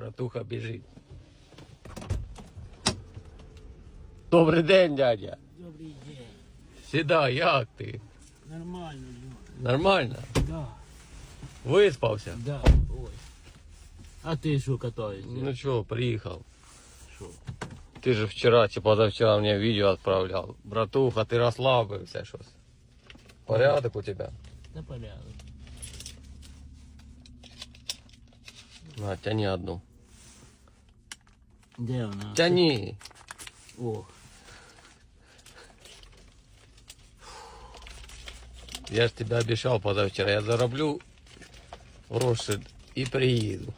Братуха біжить. Добрий день, дядя. Добрий день. Сідай, як ти? Нормально, Льон. Нормально? Да, Виспався? да. Ой. А ти що катаєшся? Ну чого, приїхав. що? Ти же вчора чи позавчора мені відео відправляв. Братуха, ти розслабився щось. Порядок у тебе? Та порядок. На, тяни одну. Де вона? Тяни. Ох. Я ж тебе обіцяв позавчора. Я зароблю гроші і приїду.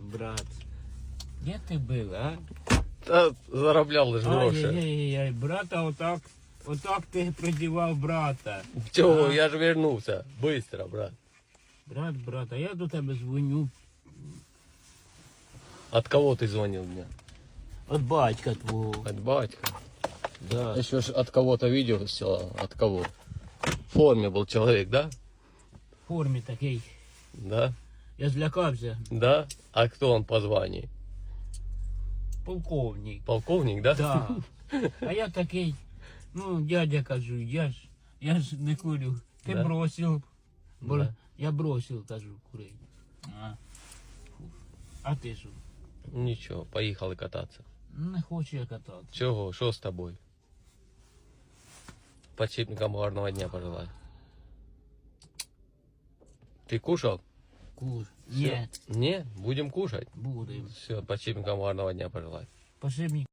Брат. Де ти був, а? Та заробляв лише гроші. Ай-яй-яй, брата, отак, отак ти придівав брата. Чого? А. Я ж вернувся. Быстро, брат. Брат, брат, а я до тебе дзвоню От кого ты звонил мне? від батька твого. От батька. Да. Еще ж от кого-то видео все. От кого? В форме был человек, да? В формі такий. Да? Я злякався. Да? А кто он по званию? Полковник. Полковник, да? Да. А я такий, ну, дядя кажу, я ж, я ж не курю. Ти Да? бросив. Бо Да. Я бросив, кажу, курить. А, Фу. а ти що? Ничего, поехали кататься. Не хочу я кататися. Чего? Что с тобой? Подшипникам гарного дня пожелай. Ты кушал? Кур. Всё. Ні, Не? Будем кушать? будемо. Все, подшипникам гарного дня пожелай. Пошибні